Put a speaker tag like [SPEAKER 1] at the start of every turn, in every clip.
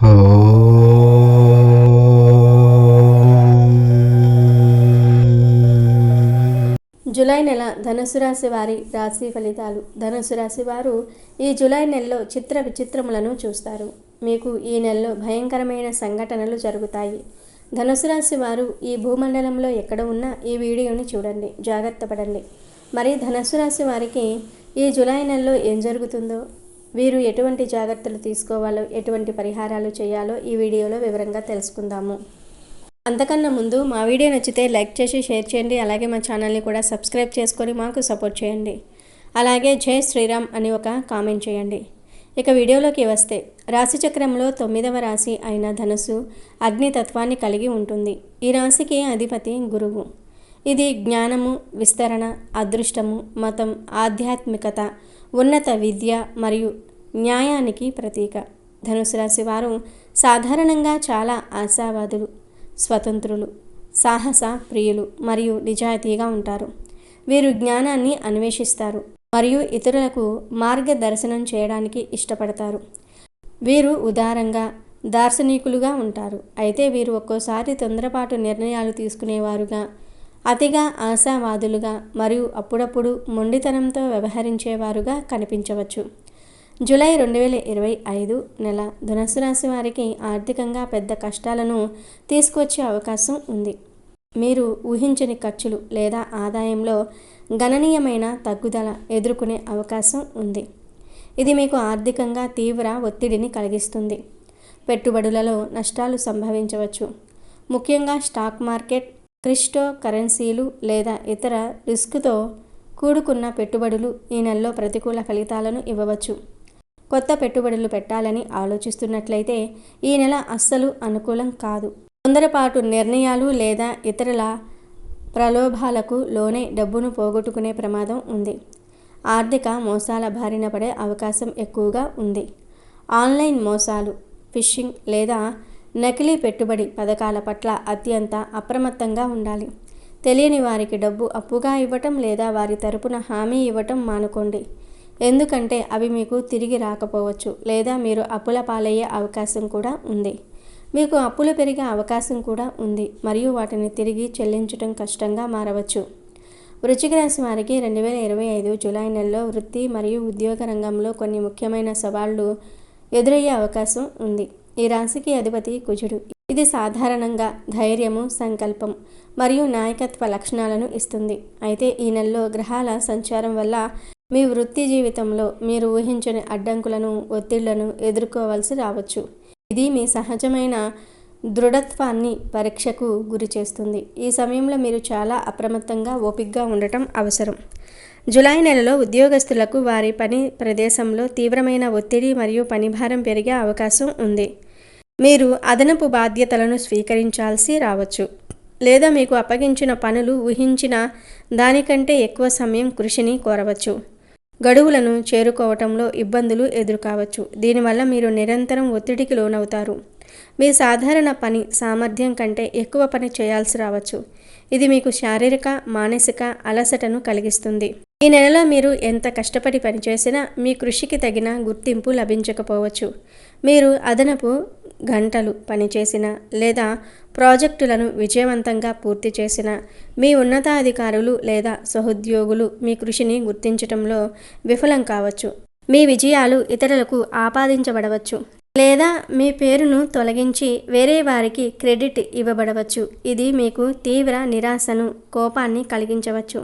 [SPEAKER 1] July నెల ధనుసు రాశి వారి రాశి ఫలితాలు. ధనుసు రాశి వారు ఈ జూలై నెలలో చిత్ర విచిత్రములను చూస్తారు. మీకు ఈ నెలలో భయంకరమైన సంఘటనలు జరుగుతాయి. ధనుసు రాశి వారు ఈ భూమండలంలో ఎక్కడ ఉన్నా ఈ వీడియోని చూడండి. జాగ్రత్త పడండి. మరి ధనుసు రాశి వారికి ఈ జూలై నెలలో ఏం జరుగుతుందో వీరు ఎటువంటి జాగ్రత్తలు తీసుకోవాలో ఎటువంటి పరిహారాలు చేయాలో ఈ వీడియోలో వివరంగా తెలుసుకుందాము. అంతకన్నా ముందు మా వీడియో నచ్చితే లైక్ చేసి షేర్ చేయండి. అలాగే మా ఛానల్ని కూడా సబ్స్క్రైబ్ చేసుకొని మాకు సపోర్ట్ చేయండి. అలాగే జై శ్రీరామ్ అని ఒక కామెంట్ చేయండి. ఇక వీడియోలోకి వస్తే రాశిచక్రంలో తొమ్మిదవ రాశి అయిన ధనుసు అగ్నితత్వాన్ని కలిగి ఉంటుంది. ఈ రాశికి అధిపతి గురువు. ఇది జ్ఞానము విస్తరణ అదృష్టము మతం ఆధ్యాత్మికత ఉన్నత విద్య మరియు న్యాయానికి ప్రతీక. ధనుసు రాశి వారు సాధారణంగా చాలా ఆశావాదులు స్వతంత్రులు సాహస ప్రియులు మరియు నిజాయితీగా ఉంటారు. వీరు జ్ఞానాన్ని అన్వేషిస్తారు మరియు ఇతరులకు మార్గదర్శనం చేయడానికి ఇష్టపడతారు. వీరు ఉదారంగా దార్శనికులుగా ఉంటారు. అయితే వీరు ఒక్కోసారి తొందరపాటు నిర్ణయాలు తీసుకునేవారుగా అతిగా ఆశావాదులుగా మరియు అప్పుడప్పుడు మొండితనంతో వ్యవహరించేవారుగా కనిపించవచ్చు. జూలై రెండు వేల ఇరవై ఐదు నెల ధనుసు రాశి వారికి ఆర్థికంగా పెద్ద కష్టాలను తీసుకొచ్చే అవకాశం ఉంది. మీరు ఊహించని ఖర్చులు లేదా ఆదాయంలో గణనీయమైన తగ్గుదల ఎదుర్కొనే అవకాశం ఉంది. ఇది మీకు ఆర్థికంగా తీవ్ర ఒత్తిడిని కలిగిస్తుంది. పెట్టుబడులలో నష్టాలు సంభవించవచ్చు. ముఖ్యంగా స్టాక్ మార్కెట్ క్రిప్టో కరెన్సీలు లేదా ఇతర రిస్క్తో కూడుకున్న పెట్టుబడులు ఈ నెలలో ప్రతికూల ఫలితాలను ఇవ్వవచ్చు. కొత్త పెట్టుబడులు పెట్టాలని ఆలోచిస్తున్నట్లయితే ఈ నెల అస్సలు అనుకూలం కాదు. తొందరపాటు నిర్ణయాలు లేదా ఇతరుల ప్రలోభాలకు లోనే డబ్బును పోగొట్టుకునే ప్రమాదం ఉంది. ఆర్థిక మోసాల బారిన పడే అవకాశం ఎక్కువగా ఉంది. ఆన్లైన్ మోసాలు ఫిషింగ్ లేదా నకిలీ పెట్టుబడి పథకాల పట్ల అత్యంత అప్రమత్తంగా ఉండాలి. తెలియని వారికి డబ్బు అప్పుగా ఇవ్వటం లేదా వారి తరపున హామీ ఇవ్వటం మానుకోండి. ఎందుకంటే అవి మీకు తిరిగి రాకపోవచ్చు లేదా మీరు అప్పుల పాలయ్యే అవకాశం కూడా ఉంది. మీకు అప్పులు పెరిగే అవకాశం కూడా ఉంది మరియు వాటిని తిరిగి చెల్లించడం కష్టంగా మారవచ్చు. వృచ్చిక రాశి వారికి రెండు వేల ఇరవై ఐదు జూలై నెలలో వృత్తి మరియు ఉద్యోగ రంగంలో కొన్ని ముఖ్యమైన సవాళ్ళు ఎదురయ్యే అవకాశం ఉంది. ఈ రాశికి అధిపతి కుజుడు. ఇది సాధారణంగా ధైర్యము సంకల్పం మరియు నాయకత్వ లక్షణాలను ఇస్తుంది. అయితే ఈ నెలలో గ్రహాల సంచారం వల్ల మీ వృత్తి జీవితంలో మీరు ఊహించని అడ్డంకులను ఒత్తిళ్ళను ఎదుర్కోవాల్సి రావచ్చు. ఇది మీ సహజమైన దృఢత్వాన్ని పరీక్షకు గురి చేస్తుంది. ఈ సమయంలో మీరు చాలా అప్రమత్తంగా ఓపికగా ఉండటం అవసరం. జులై నెలలో ఉద్యోగస్తులకు వారి పని ప్రదేశంలో తీవ్రమైన ఒత్తిడి మరియు పనిభారం పెరిగే అవకాశం ఉంది. మీరు అదనపు బాధ్యతలను స్వీకరించాల్సి రావచ్చు. లేదా మీకు అప్పగించిన పనులు ఊహించిన దానికంటే ఎక్కువ సమయం కృషిని కోరవచ్చు. గడువులను చేరుకోవటంలో ఇబ్బందులు ఎదురుకావచ్చు. దీనివల్ల మీరు నిరంతరం ఒత్తిడికి లోనవుతారు. మీ సాధారణ పని సామర్థ్యం కంటే ఎక్కువ పని చేయాల్సి రావచ్చు. ఇది మీకు శారీరక మానసిక అలసటను కలిగిస్తుంది. ఈ నెలలో మీరు ఎంత కష్టపడి పనిచేసినా మీ కృషికి తగిన గుర్తింపు లభించకపోవచ్చు. మీరు అదనపు గంటలు పనిచేసిన లేదా ప్రాజెక్టులను విజయవంతంగా పూర్తి చేసిన మీ ఉన్నతాధికారులు లేదా సహోద్యోగులు మీ కృషిని గుర్తించటంలో విఫలం కావచ్చు. మీ విజయాలు ఇతరులకు ఆపాదించబడవచ్చు లేదా మీ పేరును తొలగించి వేరే వారికి క్రెడిట్ ఇవ్వబడవచ్చు. ఇది మీకు తీవ్ర నిరాశను కోపాన్ని కలిగించవచ్చు.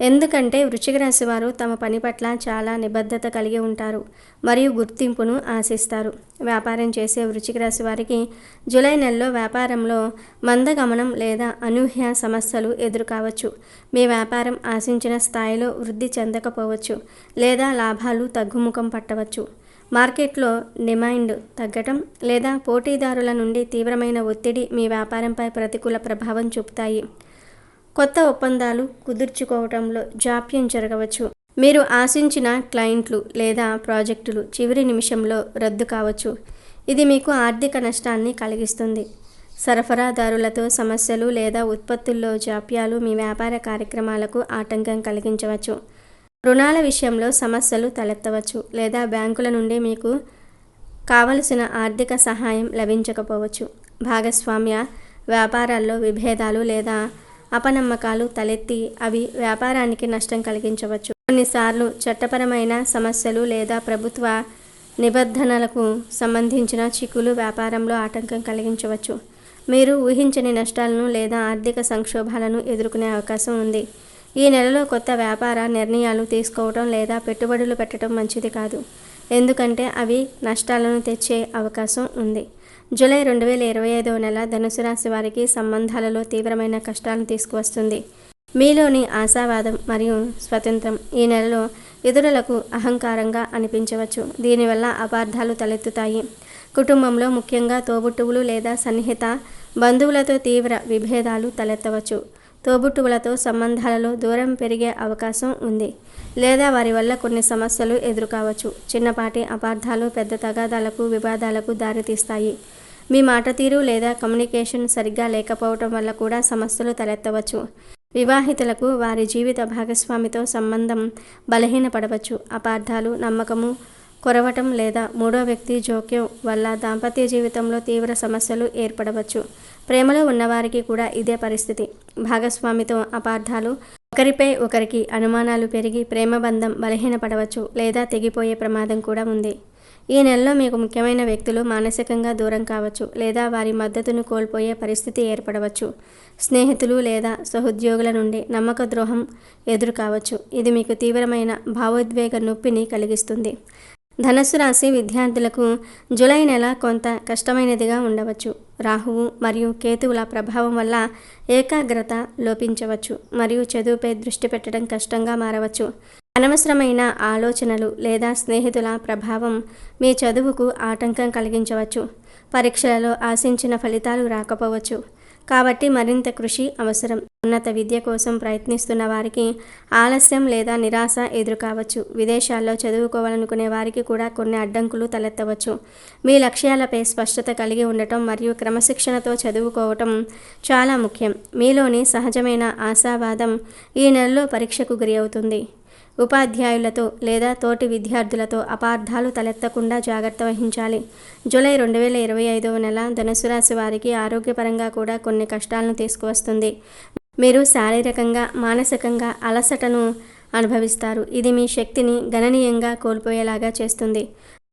[SPEAKER 1] ఎందుకంటే వృశ్చిక రాశి వారు తమ పని పట్ల చాలా నిబద్ధత కలిగి ఉంటారు మరియు గుర్తింపును ఆశిస్తారు. వ్యాపారం చేసే వృశ్చిక రాశి వారికి జూలై నెలలో వ్యాపారంలో మందగమనం లేదా అనూహ్య సమస్యలు ఎదురుకావచ్చు. మీ వ్యాపారం ఆశించిన స్థాయిలో వృద్ధి చెందకపోవచ్చు లేదా లాభాలు తగ్గుముఖం పట్టవచ్చు. మార్కెట్లో డిమాండ్ తగ్గటం లేదా పోటీదారుల నుండి తీవ్రమైన ఒత్తిడి మీ వ్యాపారంపై ప్రతికూల ప్రభావం చూపుతాయి. కొత్త ఒప్పందాలు కుదుర్చుకోవటంలో జాప్యం జరగవచ్చు. మీరు ఆశించిన క్లయింట్లు లేదా ప్రాజెక్టులు చివరి నిమిషంలో రద్దు కావచ్చు. ఇది మీకు ఆర్థిక నష్టాన్ని కలిగిస్తుంది. సరఫరాదారులతో సమస్యలు లేదా ఉత్పత్తుల్లో జాప్యాలు మీ వ్యాపార కార్యక్రమాలకు ఆటంకం కలిగించవచ్చు. రుణాల విషయంలో సమస్యలు తలెత్తవచ్చు లేదా బ్యాంకుల నుండి మీకు కావలసిన ఆర్థిక సహాయం లభించకపోవచ్చు. భాగస్వామ్య వ్యాపారాల్లో విభేదాలు లేదా అపనమ్మకాలు తలెత్తి అవి వ్యాపారానికి నష్టం కలిగించవచ్చు. కొన్నిసార్లు చట్టపరమైన సమస్యలు లేదా ప్రభుత్వ నిబంధనలకు సంబంధించిన చిక్కులు వ్యాపారంలో ఆటంకం కలిగించవచ్చు. మీరు ఊహించని నష్టాలను లేదా ఆర్థిక సంక్షోభాలను ఎదుర్కొనే అవకాశం ఉంది. ఈ నెలలో కొత్త వ్యాపార నిర్ణయాలు తీసుకోవడం లేదా పెట్టుబడులు పెట్టడం మంచిది కాదు. ఎందుకంటే అవి నష్టాలను తెచ్చే అవకాశం ఉంది. జూలై రెండు వేల ఇరవై ఐదవ నెల ధనుసు రాశి వారికి సంబంధాలలో తీవ్రమైన కష్టాలను తీసుకువస్తుంది. మీలోని ఆశావాదం మరియు స్వతంత్రం ఈ నెలలో ఇతరులకు అహంకారంగా అనిపించవచ్చు. దీనివల్ల అపార్థాలు తలెత్తుతాయి. కుటుంబంలో ముఖ్యంగా తోబుట్టువులు లేదా సన్నిహిత బంధువులతో తీవ్ర విభేదాలు తలెత్తవచ్చు. తోబుట్టువులతో సంబంధాలలో దూరం పెరిగే అవకాశం ఉంది లేదా వారి వల్ల కొన్ని సమస్యలు ఎదురుకావచ్చు. చిన్నపాటి అపార్థాలు పెద్ద తగాదాలకు వివాదాలకు దారితీస్తాయి. మీ మాట తీరు లేదా కమ్యూనికేషన్ సరిగ్గా లేకపోవటం వల్ల కూడా సమస్యలు తలెత్తవచ్చు. వివాహితులకు వారి జీవిత భాగస్వామితో సంబంధం బలహీనపడవచ్చు. అపార్థాలు నమ్మకము కొరవటం లేదా మూడో వ్యక్తి జోక్యం వల్ల దాంపత్య జీవితంలో తీవ్ర సమస్యలు ఏర్పడవచ్చు. ప్రేమలో ఉన్నవారికి కూడా ఇదే పరిస్థితి. భాగస్వామితో అపార్థాలు. ఒకరిపై ఒకరికి అనుమానాలు పెరిగి ప్రేమ బంధం బలహీనపడవచ్చు లేదా తెగిపోయే ప్రమాదం కూడా ఉంది. ఈ నెలలో మీకు ముఖ్యమైన వ్యక్తులు మానసికంగా దూరం కావచ్చు లేదా వారి మద్దతును కోల్పోయే పరిస్థితి ఏర్పడవచ్చు. స్నేహితులు లేదా సహోద్యోగుల నుండి నమ్మక ద్రోహం ఎదురు కావచ్చు ఇది మీకు తీవ్రమైన భావోద్వేగ నొప్పిని కలిగిస్తుంది. ధనస్సు రాశి విద్యార్థులకు జూలై నెల కొంత కష్టమైనదిగా ఉండవచ్చు. రాహువు మరియు కేతువుల ప్రభావం వల్ల ఏకాగ్రత లోపించవచ్చు మరియు చదువుపై దృష్టి పెట్టడం కష్టంగా మారవచ్చు. అనవసరమైన ఆలోచనలు లేదా స్నేహితుల ప్రభావం మీ చదువుకు ఆటంకం కలిగించవచ్చు. పరీక్షలలో ఆశించిన ఫలితాలు రాకపోవచ్చు. కాబట్టి మరింత కృషి అవసరం. ఉన్నత విద్య కోసం ప్రయత్నిస్తున్న వారికి ఆలస్యం లేదా నిరాశ ఎదురు కావచ్చు విదేశాల్లో చదువుకోవాలనుకునే వారికి కూడా కొన్ని అడ్డంకులు తలెత్తవచ్చు. మీ లక్ష్యాలపై స్పష్టత కలిగి ఉండటం మరియు క్రమశిక్షణతో చదువుకోవటం చాలా ముఖ్యం. మీలోని సహజమైన ఆశావాదం ఈ నెలలో పరీక్షకు గురి అవుతుంది. ఉపాధ్యాయులతో లేదా తోటి విద్యార్థులతో అపార్థాలు తలెత్తకుండా జాగ్రత్త వహించాలి. జూలై రెండు వేల ఇరవై ఐదవ నెల ధనుసు రాశి వారికి ఆరోగ్యపరంగా కూడా కొన్ని కష్టాలను తీసుకువస్తుంది. మీరు శారీరకంగా మానసికంగా అలసటను అనుభవిస్తారు. ఇది మీ శక్తిని గణనీయంగా కోల్పోయేలాగా చేస్తుంది.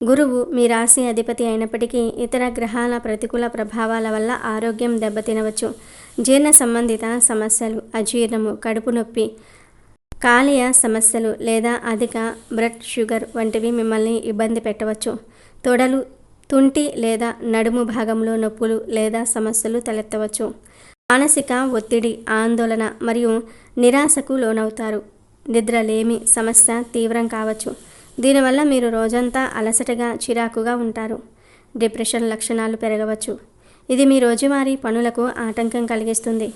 [SPEAKER 1] గురువు మీ రాశి అధిపతి అయినప్పటికీ ఇతర గ్రహాల ప్రతికూల ప్రభావాల వల్ల ఆరోగ్యం దెబ్బతినవచ్చు. జీర్ణ సంబంధిత సమస్యలు అజీర్ణము కడుపు నొప్పి కాలేయ సమస్యలు లేదా అధిక బ్లడ్ షుగర్ వంటివి మిమ్మల్ని ఇబ్బంది పెట్టవచ్చు. తొడలు తుంటి లేదా నడుము భాగంలో నొప్పులు లేదా సమస్యలు తలెత్తవచ్చు. మానసిక ఒత్తిడి ఆందోళన మరియు నిరాశకు లోనవుతారు. నిద్రలేమి సమస్య తీవ్రం కావచ్చు. దీనివల్ల మీరు రోజంతా అలసటగా చిరాకుగా ఉంటారు. డిప్రెషన్ లక్షణాలు పెరగవచ్చు. ఇది మీ రోజువారీ పనులకు ఆటంకం కలిగిస్తుంది.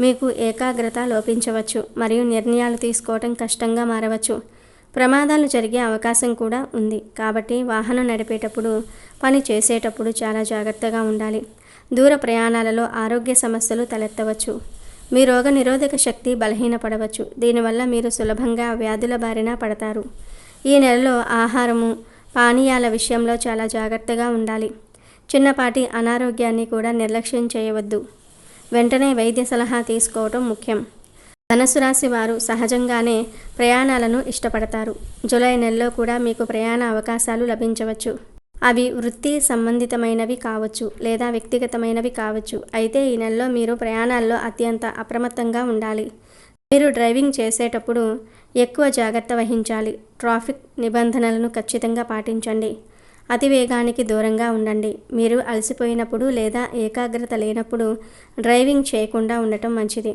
[SPEAKER 1] మీకు ఏకాగ్రత లోపించవచ్చు మరియు నిర్ణయాలు తీసుకోవటం కష్టంగా మారవచ్చు. ప్రమాదాలు జరిగే అవకాశం కూడా ఉంది. కాబట్టి వాహనం నడిపేటప్పుడు పని చేసేటప్పుడు చాలా జాగ్రత్తగా ఉండాలి. దూర ప్రయాణాలలో ఆరోగ్య సమస్యలు తలెత్తవచ్చు. మీ రోగ నిరోధక శక్తి బలహీనపడవచ్చు. దీనివల్ల మీరు సులభంగా వ్యాధుల బారిన పడతారు. ఈ నెలలో ఆహారము పానీయాల విషయంలో చాలా జాగ్రత్తగా ఉండాలి. చిన్నపాటి అనారోగ్యాన్ని కూడా నిర్లక్ష్యం చేయవద్దు. వెంటనే వైద్య సలహా తీసుకోవటం ముఖ్యం. ధనస్సు రాశి వారు సహజంగానే ప్రయాణాలను ఇష్టపడతారు. జూలై నెలలో కూడా మీకు ప్రయాణ అవకాశాలు లభించవచ్చు. అవి వృత్తి సంబంధితమైనవి కావచ్చు లేదా వ్యక్తిగతమైనవి కావచ్చు. అయితే ఈ నెలలో మీరు ప్రయాణాల్లో అత్యంత అప్రమత్తంగా ఉండాలి. మీరు డ్రైవింగ్ చేసేటప్పుడు ఎక్కువ జాగ్రత్త వహించాలి. ట్రాఫిక్ నిబంధనలను ఖచ్చితంగా పాటించండి. అతివేగానికి దూరంగా ఉండండి. మీరు అలసిపోయినప్పుడు లేదా ఏకాగ్రత లేనప్పుడు డ్రైవింగ్ చేయకుండా ఉండటం మంచిది.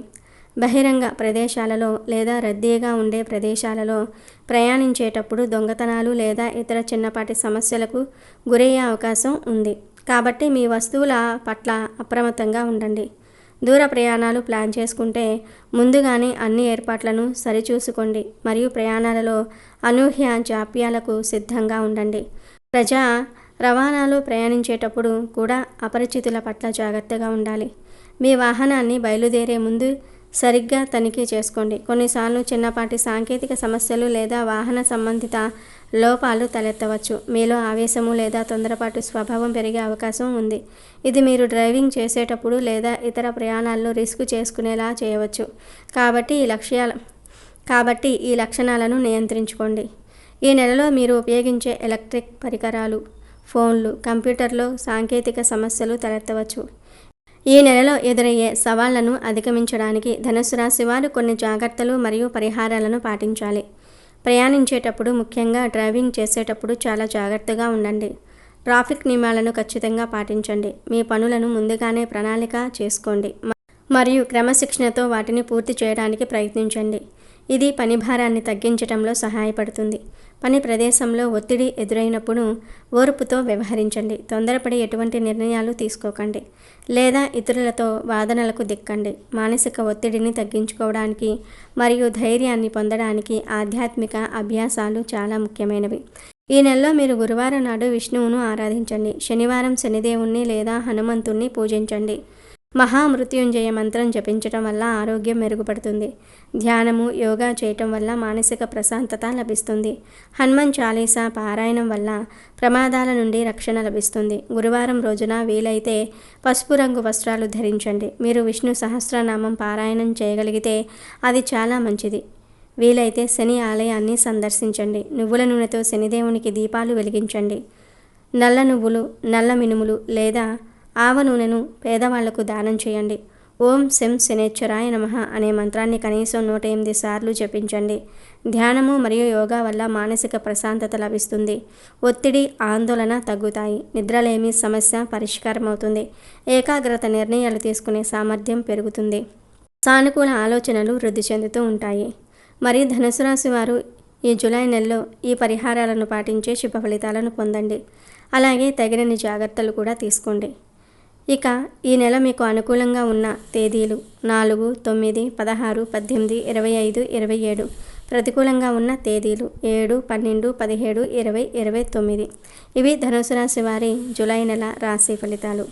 [SPEAKER 1] బహిరంగ ప్రదేశాలలో లేదా రద్దీగా ఉండే ప్రదేశాలలో ప్రయాణించేటప్పుడు దొంగతనాలు లేదా ఇతర చిన్నపాటి సమస్యలకు గురయ్యే అవకాశం ఉంది. కాబట్టి మీ వస్తువుల పట్ల అప్రమత్తంగా ఉండండి. దూర ప్రయాణాలు ప్లాన్ చేసుకుంటే ముందుగానే అన్ని ఏర్పాట్లను సరిచూసుకోండి. మరియు ప్రయాణాలలో అనూహ్య జాప్యాలకు సిద్ధంగా ఉండండి. ప్రజా రవాణాలో ప్రయాణించేటప్పుడు కూడా అపరిచితుల పట్ల జాగ్రత్తగా ఉండాలి. మీ వాహనాన్ని బయలుదేరే ముందు సరిగ్గా తనిఖీ చేసుకోండి. కొన్నిసార్లు చిన్నపాటి సాంకేతిక సమస్యలు లేదా వాహన సంబంధిత లోపాలు తలెత్తవచ్చు. మీలో ఆవేశము లేదా తొందరపాటు స్వభావం పెరిగే అవకాశం ఉంది. ఇది మీరు డ్రైవింగ్ చేసేటప్పుడు లేదా ఇతర ప్రయాణాల్లో రిస్క్ చేసుకునేలా చేయవచ్చు. కాబట్టి ఈ లక్ష్యాల కాబట్టి ఈ లక్షణాలను నియంత్రించుకోండి. ఈ నెలలో మీరు ఉపయోగించే ఎలక్ట్రిక్ పరికరాలు ఫోన్లు కంప్యూటర్లో సాంకేతిక సమస్యలు తలెత్తవచ్చు. ఈ నెలలో ఎదురయ్యే సవాళ్ళను అధిగమించడానికి ధనుసు రాశి వారు కొన్ని జాగ్రత్తలు మరియు పరిహారాలను పాటించాలి. ప్రయాణించేటప్పుడు ముఖ్యంగా డ్రైవింగ్ చేసేటప్పుడు చాలా జాగ్రత్తగా ఉండండి. ట్రాఫిక్ నియమాలను ఖచ్చితంగా పాటించండి. మీ పనులను ముందుగానే ప్రణాళిక చేసుకోండి. మరియు క్రమశిక్షణతో వాటిని పూర్తి చేయడానికి ప్రయత్నించండి. ఇది పని భారాన్ని తగ్గించడంలో సహాయపడుతుంది. పని ప్రదేశంలో ఒత్తిడి ఎదురైనప్పుడు ఓర్పుతో వ్యవహరించండి. తొందరపడి ఎటువంటి నిర్ణయాలు తీసుకోకండి. లేదా ఇతరులతో వాదనలకు దిక్కండి. మానసిక ఒత్తిడిని తగ్గించుకోవడానికి మరియు ధైర్యాన్ని పొందడానికి ఆధ్యాత్మిక అభ్యాసాలు చాలా ముఖ్యమైనవి. ఈ నెలలో మీరు గురువారం నాడు విష్ణువును ఆరాధించండి. శనివారం శనిదేవుణ్ణి లేదా హనుమంతుణ్ణి పూజించండి. మహామృత్యుంజయ మంత్రం జపించటం వల్ల ఆరోగ్యం మెరుగుపడుతుంది. ధ్యానము యోగా చేయటం వల్ల మానసిక ప్రశాంతత లభిస్తుంది. హనుమాన్ చాలీసా పారాయణం వల్ల ప్రమాదాల నుండి రక్షణ లభిస్తుంది. గురువారం రోజున వీలైతే పసుపు రంగు వస్త్రాలు ధరించండి. మీరు విష్ణు సహస్రనామం పారాయణం చేయగలిగితే అది చాలా మంచిది. వీలైతే శని ఆలయాన్ని సందర్శించండి. నువ్వుల నూనెతో శనిదేవునికి దీపాలు వెలిగించండి. నల్ల నువ్వులు నల్ల మినుములు లేదా ఆవ నూనెను పేదవాళ్ళకు దానం చేయండి. ఓం శం శనేశ్వరాయ నమః అనే మంత్రాన్ని కనీసం నూట ఎనిమిది సార్లు జపించండి. ధ్యానము మరియు యోగా వల్ల మానసిక ప్రశాంతత లభిస్తుంది. ఒత్తిడి ఆందోళన తగ్గుతాయి. నిద్రలేమి సమస్య పరిష్కారం అవుతుంది ఏకాగ్రత నిర్ణయాలు తీసుకునే సామర్థ్యం పెరుగుతుంది. సానుకూల ఆలోచనలు వృద్ధి చెందుతూ ఉంటాయి. మరి ధనుసు రాశి వారు ఈ జూలై నెలలో ఈ పరిహారాలను పాటించే శుభ ఫలితాలను పొందండి. అలాగే తగినన్ని జాగ్రత్తలు కూడా తీసుకోండి. ఇక ఈ నెల మీకు అనుకూలంగా ఉన్న తేదీలు నాలుగు తొమ్మిది పదహారు పద్దెనిమిది ఇరవై ఐదు ఇరవై ఏడు. ప్రతికూలంగా ఉన్న తేదీలు ఏడు పన్నెండు పదిహేడు ఇరవై ఇరవై తొమ్మిది. ఇవి ధనుసు రాశి వారి జూలై నెల రాశి ఫలితాలు.